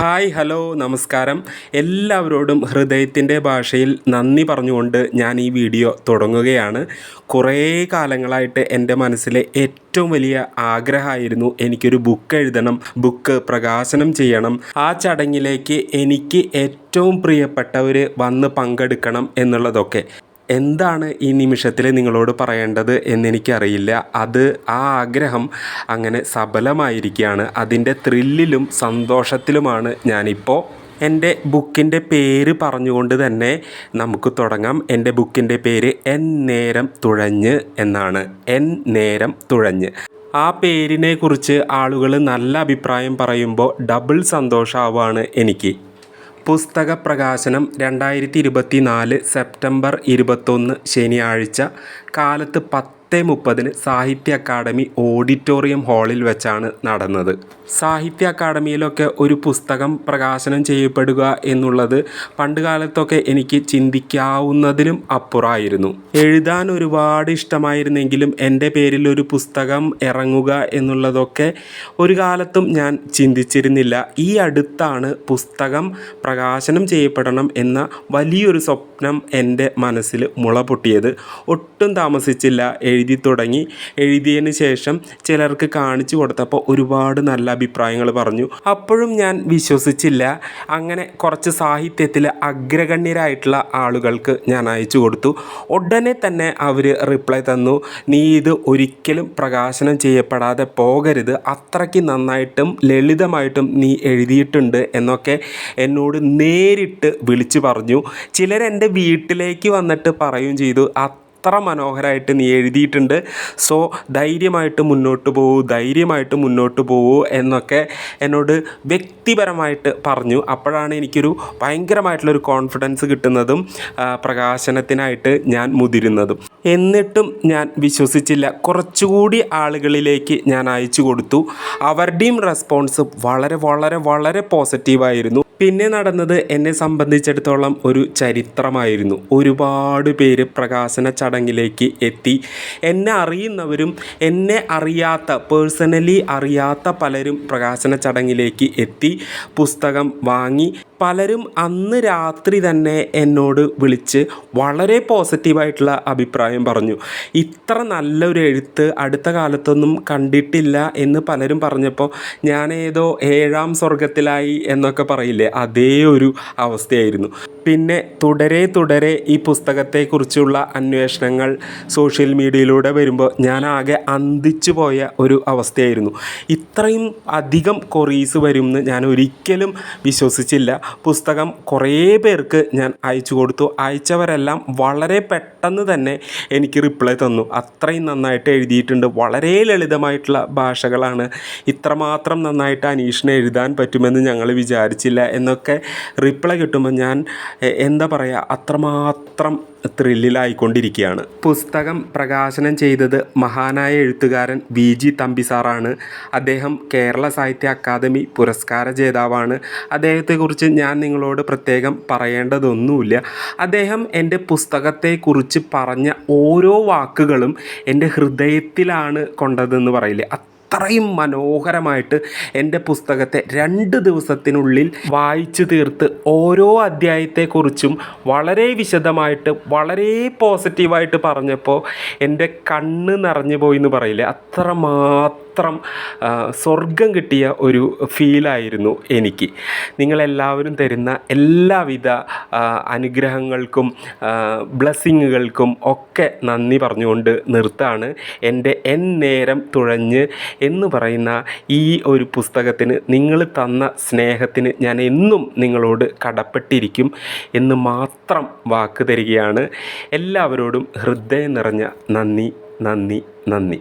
Hi hello നമസ്കാരം. എല്ലാവരോടും ഹൃദയത്തിന്റെ ഭാഷയിൽ നന്ദി പറഞ്ഞുകൊണ്ട് ഞാൻ ഈ വീഡിയോ തുടങ്ങുകയാണ്. കുറേ കാലങ്ങളായിട്ട് എന്റെ മനസ്സിലെ ഏറ്റവും വലിയ ആഗ്രഹമായിരുന്നു എനിക്കൊരു ബുക്ക് എഴുതണം ബുക്ക് പ്രകാശനം ചെയ്യണം. ആ ചടങ്ങിലേക്ക് എനിക്ക് ഏറ്റവും പ്രിയപ്പെട്ടവർ വന്ന് പങ്കെടുക്കണം എന്നുള്ളതൊക്കെ. എന്താണ് ഈ നിമിഷത്തിൽ നിങ്ങളോട് പറയേണ്ടത് എന്നെനിക്കറിയില്ല. അത് ആ ആഗ്രഹം അങ്ങനെ സഫലമായിരിക്കുകയാണ് അതിന്റെ ത്രില്ലിലും സന്തോഷത്തിലുമാണ് ഞാനിപ്പോൾ എന്റെ ബുക്കിന്റെ പേര് പറഞ്ഞുകൊണ്ട് തന്നെ നമുക്ക് തുടങ്ങാം. എന്റെ ബുക്കിന്റെ പേര് എൻ നേരം തുഴഞ്ഞ് എന്നാണ്. എൻ നേരം തുഴഞ്ഞ്. ആ പേരിനെ കുറിച്ച് ആളുകൾ നല്ല അഭിപ്രായം പറയുമ്പോൾ ഡബിൾ സന്തോഷമാവാണ് എനിക്ക്. പുസ്തക പ്രകാശനം രണ്ടായിരത്തി ഇരുപത്തി നാല് സെപ്റ്റംബർ ഇരുപത്തൊന്ന് ശനിയാഴ്ച. കാലത്ത് പത്ത് മുപ്പതിന് സാഹിത്യ അക്കാദമി ഓഡിറ്റോറിയം ഹാളിൽ വെച്ചാണ് നടന്നത്. സാഹിത്യ അക്കാദമിയിലൊക്കെ ഒരു പുസ്തകം പ്രകാശനം ചെയ്യപ്പെടുക എന്നുള്ളത് പണ്ട് കാലത്തൊക്കെ എനിക്ക് ചിന്തിക്കാവുന്നതിനും അപ്പുറമായിരുന്നു. എഴുതാൻ ഒരുപാട് ഇഷ്ടമായിരുന്നെങ്കിലും എന്റെ പേരിൽ ഒരു പുസ്തകം ഇറങ്ങുക എന്നുള്ളതൊക്കെ ഒരു കാലത്തും ഞാൻ ചിന്തിച്ചിരുന്നില്ല. ഈ അടുത്താണ് പുസ്തകം പ്രകാശനം ചെയ്യപ്പെടണം എന്ന വലിയൊരു സ്വപ്നം എന്റെ മനസ്സിൽ മുള പൊട്ടിയത് ഒട്ടും താമസിച്ചില്ല. എഴുതി തുടങ്ങി. എഴുതിയതിന് ശേഷം ചിലർക്ക് കാണിച്ചു കൊടുത്തപ്പോൾ ഒരുപാട് നല്ല അഭിപ്രായങ്ങൾ പറഞ്ഞു. അപ്പോഴും ഞാൻ വിശ്വസിച്ചില്ല. അങ്ങനെ കുറച്ച് സാഹിത്യത്തിൽ അഗ്രഗണ്യരായിട്ടുള്ള ആളുകൾക്ക് ഞാൻ അയച്ചു കൊടുത്തു. ഉടനെ തന്നെ അവർ റിപ്ലൈ തന്നു. നീ ഇത് ഒരിക്കലും പ്രകാശനം ചെയ്യപ്പെടാതെ പോകരുത്. അത്രയ്ക്ക് നന്നായിട്ടും ലളിതമായിട്ടും നീ എഴുതിയിട്ടുണ്ട് എന്നൊക്കെ എന്നോട് നേരിട്ട് വിളിച്ചു പറഞ്ഞു. ചിലരെന്റെ വീട്ടിലേക്ക് വന്നിട്ട് പറയുകയും ചെയ്തു. അത്ര മനോഹരമായിട്ട് നീ എഴുതിയിട്ടുണ്ട്. സോ ധൈര്യമായിട്ട് മുന്നോട്ട് പോകൂ ധൈര്യമായിട്ട് മുന്നോട്ട് പോകൂ എന്നൊക്കെ എന്നോട് വ്യക്തിപരമായിട്ട് പറഞ്ഞു. അപ്പോഴാണ് എനിക്കൊരു ഭയങ്കരമായിട്ടുള്ളൊരു കോൺഫിഡൻസ് കിട്ടുന്നതും പ്രകാശനത്തിനായിട്ട് ഞാൻ മുതിരുന്നതും. എന്നിട്ടും ഞാൻ വിശ്വസിച്ചില്ല. കുറച്ചുകൂടി ആളുകളിലേക്ക് ഞാൻ അയച്ചു കൊടുത്തു. അവരുടെയും റെസ്പോൺസ് വളരെ വളരെ വളരെ പോസിറ്റീവായിരുന്നു പിന്നെ നടന്നത് എന്നെ സംബന്ധിച്ചിടത്തോളം ഒരു ചരിത്രമായിരുന്നു. ഒരുപാട് പേര് പ്രകാശന ചടങ്ങിലേക്ക് എത്തി. എന്നെ അറിയുന്നവരും എന്നെ അറിയാത്ത പേഴ്സണലി അറിയാത്ത പലരും പ്രകാശന ചടങ്ങിലേക്ക് എത്തി. പുസ്തകം വാങ്ങി. പലരും അന്ന് രാത്രി തന്നെ എന്നോട് വിളിച്ച് വളരെ പോസിറ്റീവായിട്ടുള്ള അഭിപ്രായം പറഞ്ഞു. ഇത്ര നല്ലൊരു എഴുത്ത് അടുത്ത കാലത്തൊന്നും കണ്ടിട്ടില്ല എന്ന് പലരും പറഞ്ഞപ്പോൾ ഞാനേതോ ഏഴാം സ്വർഗത്തിലായി എന്നൊക്കെ പറയില്ലേ? അതേ ഒരു അവസ്ഥയായിരുന്നു പിന്നെ തുടരെ തുടരെ ഈ പുസ്തകത്തെക്കുറിച്ചുള്ള അന്വേഷണങ്ങൾ സോഷ്യൽ മീഡിയയിലൂടെ വരുമ്പോൾ ഞാൻ ആകെ അന്തിച്ചു പോയ ഒരു അവസ്ഥയായിരുന്നു. ഇത്രയും അധികം കൊറീസ് വരുമെന്ന് ഞാൻ ഒരിക്കലും വിശ്വസിച്ചില്ല. പുസ്തകം കുറേ പേർക്ക് ഞാൻ അയച്ചു കൊടുത്തു. അയച്ചവരെല്ലാം വളരെ പെട്ടെന്ന് തന്നെ എനിക്ക് റിപ്ലൈ തന്നു. അത്രയും നന്നായിട്ട് എഴുതിയിട്ടുണ്ട്. വളരെ ലളിതമായിട്ടുള്ള ഭാഷകളാണ്. ഇത്രമാത്രം നന്നായിട്ട് അനീഷിനെ എഴുതാൻ പറ്റുമെന്ന് ഞങ്ങൾ വിചാരിച്ചില്ല എന്നൊക്കെ റിപ്ലൈ കിട്ടുമ്പോൾ ഞാൻ എന്താ പറയുക അത്രമാത്രം ത്രില്ലിലായിക്കൊണ്ടിരിക്കുകയാണ് പുസ്തകം പ്രകാശനം ചെയ്തത് മഹാനായ എഴുത്തുകാരൻ വി ജി തമ്പിസാറാണ് അദ്ദേഹം കേരള സാഹിത്യ അക്കാദമി പുരസ്കാര ജേതാവാണ്. അദ്ദേഹത്തെക്കുറിച്ച് ഞാൻ നിങ്ങളോട് പ്രത്യേകം പറയേണ്ടതൊന്നുമില്ല. അദ്ദേഹം എന്റെ പുസ്തകത്തെക്കുറിച്ച് പറഞ്ഞ ഓരോ വാക്കുകളും എന്റെ ഹൃദയത്തിലാണ് കൊണ്ടതെന്ന് പറയില്ലേ? അത്രയും മനോഹരമായിട്ട് എന്റെ പുസ്തകത്തെ രണ്ട് ദിവസത്തിനുള്ളിൽ വായിച്ചു തീർത്ത് ഓരോ അധ്യായത്തെക്കുറിച്ചും വളരെ വിശദമായിട്ട് വളരെ പോസിറ്റീവായിട്ട് പറഞ്ഞപ്പോൾ എന്റെ കണ്ണ് നിറഞ്ഞു പോയി എന്ന് പറയില്ലേ? അത്രമാത്രം ആ, സ്വർഗം കിട്ടിയ ഒരു ഫീലായിരുന്നു എനിക്ക്. നിങ്ങളെല്ലാവരും തരുന്ന എല്ലാവിധ അനുഗ്രഹങ്ങൾക്കും ബ്ലെസ്സിങ്ങുകൾക്കും ഒക്കെ നന്ദി പറഞ്ഞുകൊണ്ട് നിർത്താണ് എന്റെ എൻ നേരം തുഴഞ്ഞ് എന്ന് പറയുന്ന ഈ ഒരു പുസ്തകത്തിന് നിങ്ങൾ തന്ന സ്നേഹത്തിന് ഞാൻ എന്നും നിങ്ങളോട് കടപ്പെട്ടിരിക്കും എന്ന് മാത്രം വാക്ക് തരികയാണ്. എല്ലാവരോടും ഹൃദയം നിറഞ്ഞ നന്ദി നന്ദി നന്ദി.